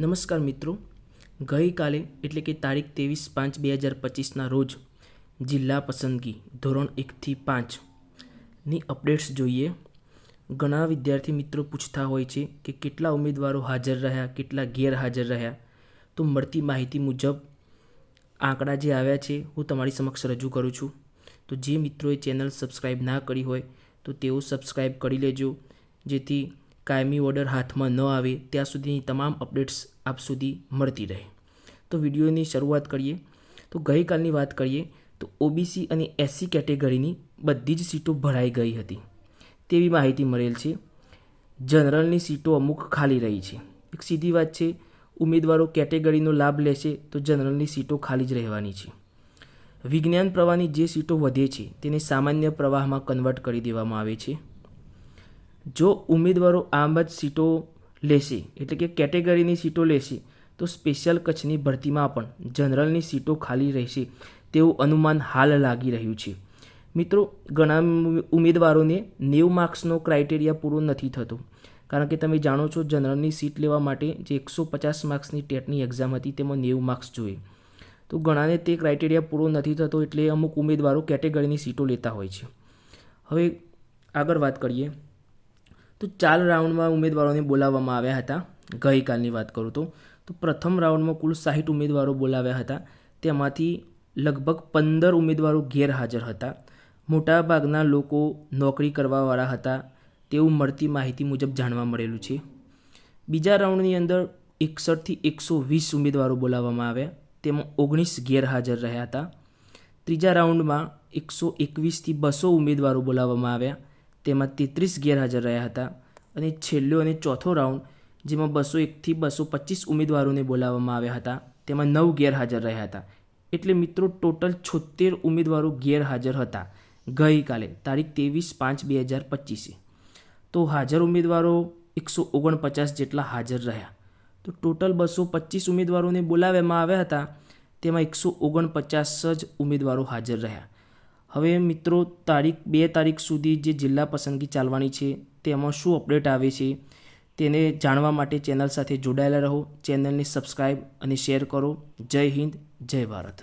નમસ્કાર મિત્રો. ગઈકાલે, એટલે કે તારીખ ત્રેવીસ પાંચ બે હજાર પચીસના રોજ, જિલ્લા પસંદગી, ધોરણ એકથી પાંચની અપડેટ્સ જોઈએ. ઘણા વિદ્યાર્થી મિત્રો પૂછતા હોય છે કે કેટલા ઉમેદવારો હાજર રહ્યા, કેટલા ગેરહાજર રહ્યા. તો મળતી માહિતી મુજબ, આંકડા જે આવ્યા છે, હું તમારી સમક્ષ રજૂ કરું છું. તો જે મિત્રોએ ચેનલ સબસ્ક્રાઈબ ના કરી હોય, તો તેઓ સબસ્ક્રાઈબ કરી લેજો. જેથી કાયમી ઓર્ડર હાથમાં ન આવે, ત્યાં સુધીની તમામ અપડેટ્સ આપ સુધી મળતી રહે. તો વિડીયોની શરૂઆત કરીએ. તો ગઈકાલની વાત કરીએ, તો ઓબીસી અને એસસી કેટેગરીની બધી જ સીટો ભરાઈ ગઈ હતી. તેવી માહિતી મળેલ છે. જનરલની સીટો અમુક ખાલી રહી છે. એક સીધી વાત છે, ઉમેદવારો કેટેગરીનો લાભ લેશે તો જનરલની સીટો ખાલી જ રહેવાની છે. વિજ્ઞાન પ્રવાહની જે સીટો વધે છે, તેને સામાન્ય પ્રવાહમાં કન્વર્ટ કરી દેવામાં આવે છે. જો ઉમેદવારો આમ જ સીટો લેશે, એટલે કે કેટેગરીની સીટો લેશે, તો સ્પેશિયલ કચ્છની ભરતીમાં પણ જનરલની સીટો ખાલી રહેશે તેવું અનુમાન હાલ લાગી રહ્યું છે. મિત્રો, ઘણા ઉમેદવારોને નેવું માર્ક્સનો ક્રાઇટેરિયા પૂરો નથી થતો. કારણ કે તમે જાણો છો, જનરલની સીટ લેવા માટે જે એકસો પચાસ માર્ક્સની ટેટની એક્ઝામ હતી, તેમાં નેવું માર્ક્સ જોઈએ. તો ઘણાને તે ક્રાઇટેરિયા પૂરો નથી થતો, એટલે અમુક ઉમેદવારો કેટેગરીની સીટો લેતા હોય છે. હવે આગળ વાત કરીએ. તો ચાર રાઉન્ડમાં ઉમેદવારોને બોલાવવામાં આવ્યા હતા. ગઈકાલની વાત કરું તો તો પ્રથમ રાઉન્ડમાં કુલ સાહીઠ ઉમેદવારો બોલાવ્યા હતા. તેમાંથી લગભગ પંદર ઉમેદવારો ગેરહાજર હતા. મોટાભાગના લોકો નોકરી કરવાવાળા હતા. તેવું મળતી માહિતી મુજબ જાણવા મળેલું છે. બીજા રાઉન્ડની અંદર એકસઠથી એકસો વીસ ઉમેદવારો બોલાવવામાં આવ્યા. તેમાં ઓગણીસ ગેરહાજર રહ્યા હતા. ત્રીજા રાઉન્ડમાં એકસો એકવીસથી બસો ઉમેદવારો બોલાવવામાં આવ્યા. તેમાં તેત્રીસ ગેરહાજર રહ્યા હતા અને છેલ્લો અને ચોથો રાઉન્ડ જેમાં બસો એકથી બસો પચીસ ઉમેદવારોને બોલાવવામાં આવ્યા હતા, તેમાં નવ ગેરહાજર રહ્યા હતા. એટલે મિત્રો ટોટલ છોતેર ઉમેદવારો ગેરહાજર હતા ગઈકાલે, તારીખ ત્રેવીસ પાંચ બે હજાર પચીસે. તો હાજર ઉમેદવારો એકસો ઓગણપચાસ જેટલા હાજર રહ્યા. તો ટોટલ બસો પચીસ ઉમેદવારોને બોલાવવામાં આવ્યા હતા, તેમાં એકસો ઓગણપચાસ જ ઉમેદવારો હાજર રહ્યા. હવે મિત્રો, તારીખ બે તારીખ સુધી જે જિલ્લા પસંદગી ચાલવાની છે, તેમાં શું અપડેટ આવે છે, તેને જાણવા માટે ચેનલ સાથે જોડાયેલા રહો. ચેનલને સબસ્ક્રાઈબ અને શેર કરો. જય હિન્દ, જય ભારત.